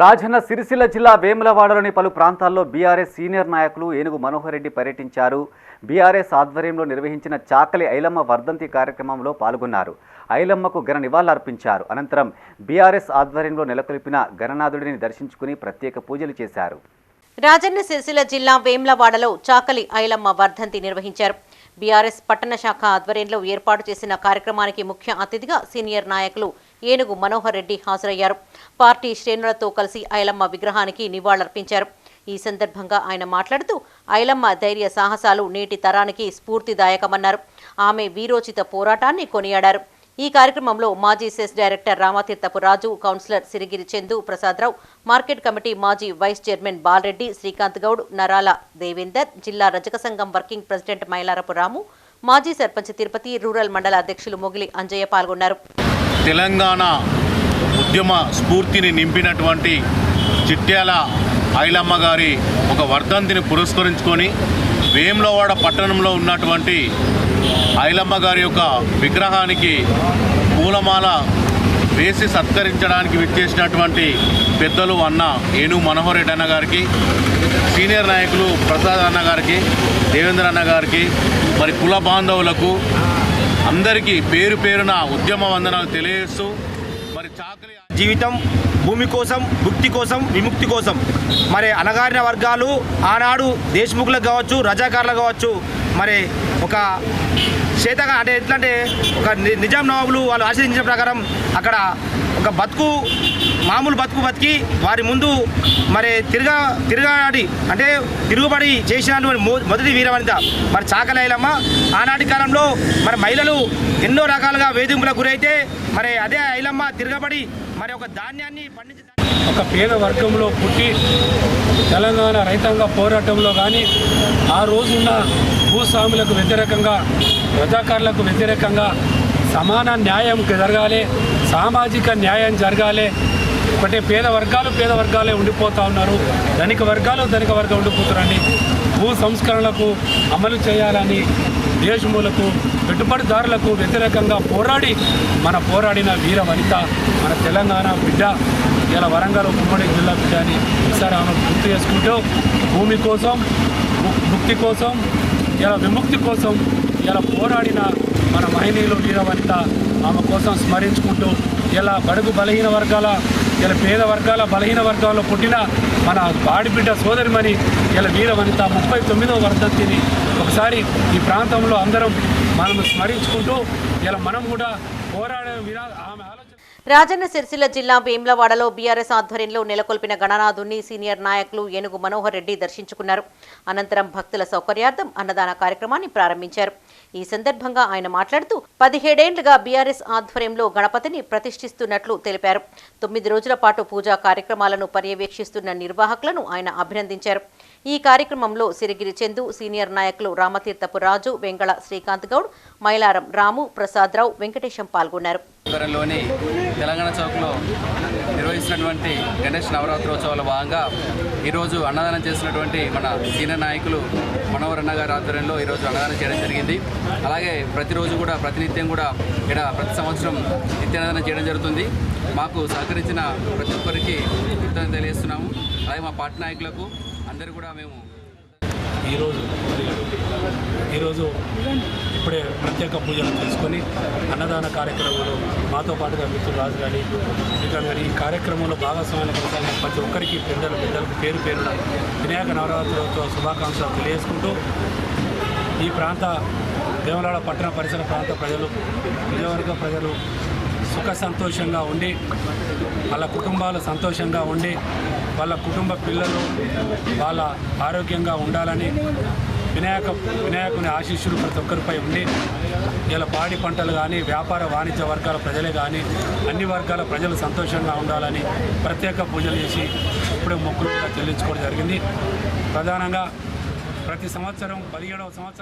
రాజన్న సిరిసిల్ల జిల్లా వేములవాడలోని పలు ప్రాంతాల్లో బీఆర్ఎస్ సీనియర్ నాయకులు ఏనుగు మనోహర్ రెడ్డి పర్యటించారు. బీఆర్ఎస్ ఆధ్వర్యంలో నిర్వహించిన చాకలి ఐలమ్మ వర్ధంతి కార్యక్రమంలో పాల్గొన్నారు. ఐలమ్మకు ఘన నివాళులర్పించారు. అనంతరం బీఆర్ఎస్ ఆధ్వర్యంలో నెలకొల్పిన గణనాథుడిని దర్శించుకుని ప్రత్యేక పూజలు చేశారు. రాజన్న సిరిసిల్ల జిల్లా వేములవాడలో చాకలి ఐలమ్మ వర్ధంతి నిర్వహించారు. బీఆర్ఎస్ పట్టణ శాఖ ఆధ్వర్యంలో ఏర్పాటు చేసిన కార్యక్రమానికి ముఖ్య అతిథిగా సీనియర్ నాయకులు ఏనుగు మనోహర్ రెడ్డి హాజరయ్యారు. పార్టీ శ్రేణులతో కలిసి ఐలమ్మ విగ్రహానికి నివాళులర్పించారు. ఈ సందర్భంగా ఆయన మాట్లాడుతూ ఐలమ్మ ధైర్య సాహసాలు నేటి తరానికి స్ఫూర్తిదాయకమన్నారు. ఆమె వీరోచిత పోరాటాన్ని కొనియాడారు. ఈ కార్యక్రమంలో మాజీ CESS director Ramatheerthapu Raju councillor Sirigiri Chandu Prasadarao market committee మాజీ వైస్ చైర్మన్ బాలరెడ్డి శ్రీకాంత్ గౌడ్ నరాల దేవేందర్ జిల్లా రజక సంఘం వర్కింగ్ ప్రెసిడెంట్ మైలారపు రాము మాజీ సర్పంచ్ తిరుపతి రూరల్ మండల అధ్యక్షులు మొగిలి అంజయ్య పాల్గొన్నారు. తెలంగాణ ఉద్యమ స్ఫూర్తిని నింపినటువంటి చిట్యాల ఐలమ్మ గారి ఒక వర్ధంతిని పురస్కరించుకొని వేములవాడ పట్టణంలో ఉన్నటువంటి ఐలమ్మ గారి యొక్క విగ్రహానికి పూలమాల వేసి సత్కరించడానికి విచ్చేసినటువంటి పెద్దలు అన్న ఏను మనోహర్ రెడ్డి అన్న గారికి సీనియర్ నాయకులు ప్రసాద్ అన్న గారికి దేవేంద్ర అన్న గారికి మరి కుల బాంధవులకు అందరికీ పేరు పేరున ఉద్యమ వందనాలు తెలియజేస్తూ మరి చాకలి జీవితం భూమి కోసం భుక్తి కోసం విముక్తి కోసం. మరి అణగారిన వర్గాలు ఆనాడు దేశముఖులకు కావచ్చు రజాకారులకు కావచ్చు మరి ఒక చేతగా అంటే ఎట్లా అంటే ఒక నిజాం నవాబులు వాళ్ళు ఆశ్రయించిన ప్రకారం అక్కడ ఒక బతుకు మామూలు బతుకు బతికి వారి ముందు మరి తిరగా తిరగాడి అంటే తిరుగుబడి చేసినటువంటి మొ- మొదటి వీరవనిత మరి చాకలైలమ్మ ఆనాటి కాలంలో మరి మహిళలు ఎన్నో రకాలుగా వేధింపులకు గురైతే మరి అదే ఐలమ్మ తిరగబడి మరి ఒక ధాన్యాన్ని పండించి ఒక పేద వర్గంలో పుట్టి తెలంగాణ రైతాంగ పోరాటంలో కానీ ఆ రోజున్న భూస్వాములకు వ్యతిరేకంగా రజాకారులకు వ్యతిరేకంగా సమాన న్యాయం జరగాలి సామాజిక న్యాయం జరగాలి ఒకటే పేద వర్గాలు పేద వర్గాలే ఉండిపోతూ ఉన్నారు. ధనిక వర్గాలు ధనిక వర్గం ఉండిపోతున్నారని భూ సంస్కరణలకు అమలు చేయాలని దేశములకు పెట్టుబడిదారులకు వ్యతిరేకంగా పోరాడి మన పోరాడిన వీర వనిత మన తెలంగాణ బిడ్డ ఇలా వరంగల్ ఉమ్మడి జిల్లా బిడ్డ అని ఒకసారి ఆమె గుర్తు చేసుకుంటూ భూమి కోసం ముక్తి కోసం ఇలా విముక్తి కోసం ఇలా పోరాడిన మన మహిళలు వీర వనిత ఆమె కోసం స్మరించుకుంటూ ఇలా బడుగు బలహీన వర్గాల ఇలా పేద వర్గాల బలహీన వర్గాల్లో పుట్టిన మన బాడిబిడ్డ సోదరిమణి ఇలా వీరవనిత ముప్పై తొమ్మిదవ వర్ధంతిని ఒకసారి ఈ ప్రాంతంలో అందరం మనం స్మరించుకుంటూ ఇలా మనం కూడా పోరాడే విరా ఆమె రాజన్న సిరిసిల్ల జిల్లా వేమ్లవాడలో బీఆర్ఎస్ ఆధ్వర్యంలో నెలకొల్పిన గణనాథుని సీనియర్ నాయకులు ఏనుగు మనోహర్ రెడ్డి దర్శించుకున్నారు. అనంతరం భక్తుల సౌకర్యార్థం అన్నదాన కార్యక్రమాన్ని ప్రారంభించారు. ఈ సందర్భంగా ఆయన మాట్లాడుతూ పదిహేడేండ్లుగా బీఆర్ఎస్ ఆధ్వర్యంలో గణపతిని ప్రతిష్ఠిస్తున్నట్లు తెలిపారు. తొమ్మిది రోజుల పాటు పూజా కార్యక్రమాలను పర్యవేక్షిస్తున్న నిర్వాహకులను ఆయన అభినందించారు. ఈ కార్యక్రమంలో సిరిగిరి చందు సీనియర్ నాయకులు రామతీర్థపు రాజు వెంగళ శ్రీకాంత్ గౌడ్ మైలారం రాము ప్రసాదరావు వెంకటేశం పాల్గొన్నారు. నగరంలోని తెలంగాణ చౌక్లో నిర్వహిస్తున్నటువంటి గణేష్ నవరాత్రోత్సవాల భాగంగా ఈరోజు అన్నదానం చేసినటువంటి మన సీనియర్ నాయకులు మనోహర్ అన్న గారి ఆధ్వర్యంలో ఈరోజు అన్నదానం చేయడం జరిగింది. అలాగే ప్రతిరోజు కూడా ప్రతినిత్యం కూడా ఇక్కడ ప్రతి సంవత్సరం నిత్యాన్నదానం చేయడం జరుగుతుంది. మాకు సహకరించిన ప్రతి ఒక్కరికి కృతజ్ఞత తెలియజేస్తున్నాము. అలాగే మా పార్టీ నాయకులకు అందరు కూడా మేము ఈరోజు ఈరోజు ఇప్పుడే ప్రత్యేక పూజలు చేసుకొని అన్నదాన కార్యక్రమంలో మాతో పాటుగా మిత్రులు రాజు గారి శ్రీకాంత్ గారి ఈ కార్యక్రమంలో భాగస్వామ్యం కొనసాగిన ప్రతి ఒక్కరికి పెద్దలు పెద్దలకు పేరు పేరున వినాయక నవరాత్రులతో శుభాకాంక్షలు తెలియజేసుకుంటూ ఈ ప్రాంత దేవలాడ పట్టణ పరిసర ప్రాంత ప్రజలు నిజవర్గ ప్రజలు సుఖ సంతోషంగా ఉండి వాళ్ళ కుటుంబాలు సంతోషంగా ఉండి వాళ్ళ కుటుంబ పిల్లలు వాళ్ళ ఆరోగ్యంగా ఉండాలని వినాయక వినాయకుని ఆశీస్సులు ప్రతి ఒక్కరిపై ఉండి ఇలా పాడి పంటలు కానీ వ్యాపార వాణిజ్య వర్గాల ప్రజలే కానీ అన్ని వర్గాల ప్రజలు సంతోషంగా ఉండాలని ప్రత్యేక పూజలు చేసి ఇప్పుడే మొక్కులు కూడా చెల్లించుకోవడం జరిగింది. ప్రధానంగా ప్రతి సంవత్సరం పదిహేడవ సంవత్సరం